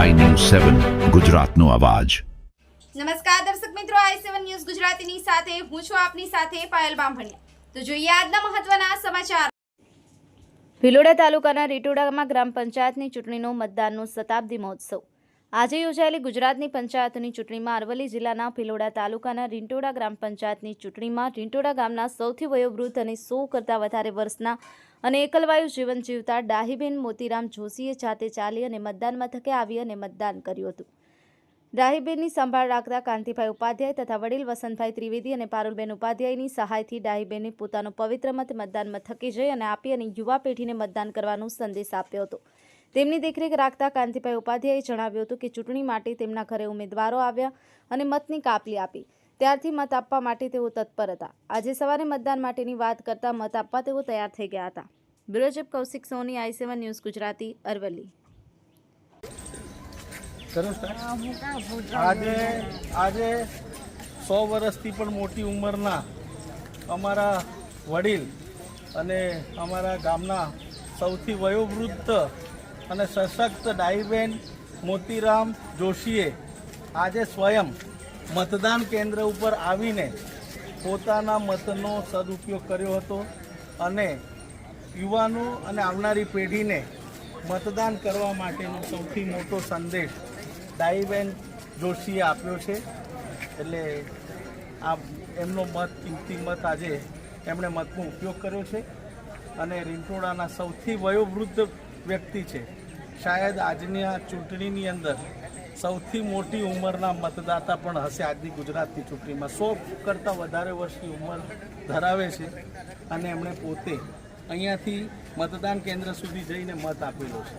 સેવન ગુજરાતનો અવાજ. નમસ્કાર દર્શક મિત્રો આઈ સેવન ન્યૂઝ ગુજરાતીની સાથે હું છું આપની સાથે પાયલ બામભણિયા. તો જોઈએ આજના મહત્વના સમાચાર. ભિલોડા તાલુકાના રીટોડામાં ગ્રામ પંચાયતની ચૂંટણીનો મતદાનનો શતાબ્દી મહોત્સવ. આજે યોજાયેલી ગુજરાતની પંચાયતની ચૂંટણીમાં અરવલ્લી જિલ્લાના ભિલોડા તાલુકાના રીંટોડા ગ્રામ પંચાયતની ચૂંટણીમાં રીંટોડા ગામના સૌથી વયોવૃદ્ધ અને સો કરતાં વધારે વર્ષના અને એકલવાયુ જીવન જીવતા ડાહીબેન મોતીરામ જોશીએ જાતે ચાલી અને મતદાન મથકે આવી અને મતદાન કર્યું હતું. ડાહીબેનની સંભાળ રાખતા કાંતિભાઈ ઉપાધ્યાય તથા વડીલ વસંતભાઈ ત્રિવેદી અને પારુલબેન ઉપાધ્યાયની સહાયથી ડાહીબેને પોતાનો પવિત્ર મત મતદાન મથકે જઈ અને આપી અને યુવા પેઢીને મતદાન કરવાનો સંદેશ આપ્યો હતો. તેમની દેખરેખ રાખતા કાંતિભાઈ ઉપાધ્યાયે જણાવ્યું હતું કે ચૂંટણી માટે તેમના ઘરે ઉમેદવારો આવ્યા અને મતની કાપલી આપી. ત્યારથી મત આપવા માટે તેઓ તત્પર હતા. આજે સવારે મતદાન માટેની વાત કરતા મત આપવા તેઓ તૈયાર થઈ ગયા હતા. Bureau Kaushik Soni, I seven news Gujarati, Aravalli. આજે આજે સો વર્ષથી પણ મોટી ઉંમરના અમારા વડીલ અને અમારા ગામના સૌથી વયોવૃદ્ધ અને સશક્ત ડાઈબેન મોતીરામ જોશીએ આજે સ્વયં મતદાન કેન્દ્ર ઉપર આવીને પોતાના મતનો સદુપયોગ કર્યો હતો અને યુવાનો અને આવનારી પેઢીને મતદાન કરવા માટેનો સૌથી મોટો સંદેશ ડાઈબેન જોશીએ આપ્યો છે. એટલે આ એમનો મત, કિંમતી મત આજે એમણે મતનો ઉપયોગ કર્યો છે અને રીંટોડાના સૌથી વયોવૃદ્ધ વ્યક્તિ છે. શાયદ આજની આ ચૂંટણીની અંદર સૌથી મોટી ઉંમરના મતદાતા પણ હશે આજની ગુજરાતની ચૂંટણીમાં. સો કરતાં વધારે વર્ષની ઉંમર ધરાવે છે અને એમણે પોતે અહીંયાથી મતદાન કેન્દ્ર સુધી જઈને મત આપેલો છે.